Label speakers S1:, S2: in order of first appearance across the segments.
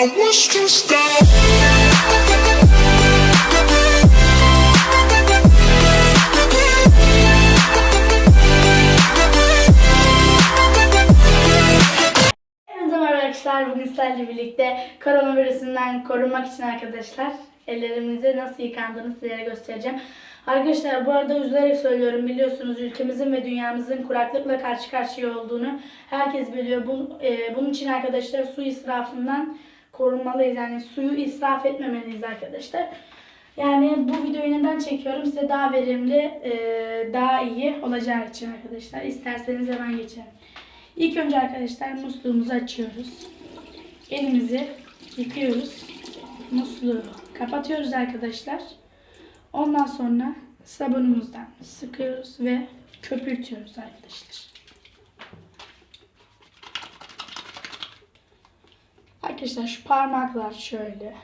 S1: I
S2: arkadaşlar. Bugün sizlerle birlikte koronavirüsünden korunmak için arkadaşlar ellerimizi nasıl yıkandığını sizlere göstereceğim. Arkadaşlar bu arada üzülerek söylüyorum biliyorsunuz ülkemizin ve dünyamızın kuraklıkla karşı karşıya olduğunu herkes biliyor. E, bunun için arkadaşlar su israfından korunmalıyız. Yani suyu israf etmemeliyiz arkadaşlar. Yani bu videoyu neden çekiyorum? Size daha verimli, e, daha iyi olacağı için arkadaşlar. İsterseniz hemen geçelim. İlk önce arkadaşlar musluğumuzu açıyoruz. Elimizi yıkıyoruz. Musluğu kapatıyoruz arkadaşlar. Ondan sonra sabunumuzdan sıkıyoruz ve köpürtüyoruz arkadaşlar. Arkadaşlar şu parmaklar şöyle.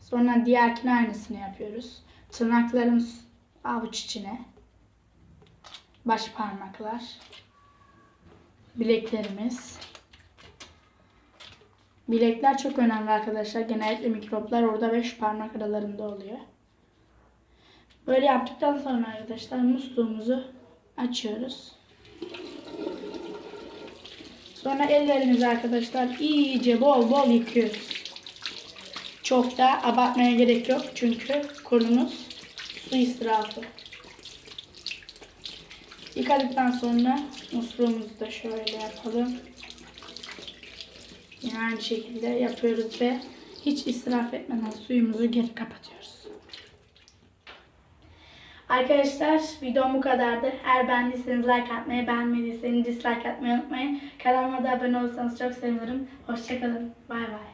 S2: Sonra diğerkine aynısını yapıyoruz. Tırnaklarımız avuç içine. Baş parmaklar. Bileklerimiz. Bilekler çok önemli arkadaşlar. Genellikle mikroplar orada beş parmak aralarında oluyor. Böyle yaptıktan sonra arkadaşlar musluğumuzu açıyoruz. Sonra ellerimizi arkadaşlar iyice bol bol yıkıyoruz. Çok da abartmaya gerek yok çünkü konumuz su israfı. Yıkadıktan sonra musluğumuzu da şöyle yapalım. Yine aynı şekilde yapıyoruz ve hiç israf etmeden suyumuzu geri kapatıyoruz. Arkadaşlar videom bu kadardı. Eğer beğendiyseniz like atmayı, beğenmediyseniz dislike atmayı unutmayın. Kanalıma da abone olursanız çok sevinirim. Hoşçakalın. Bay bay.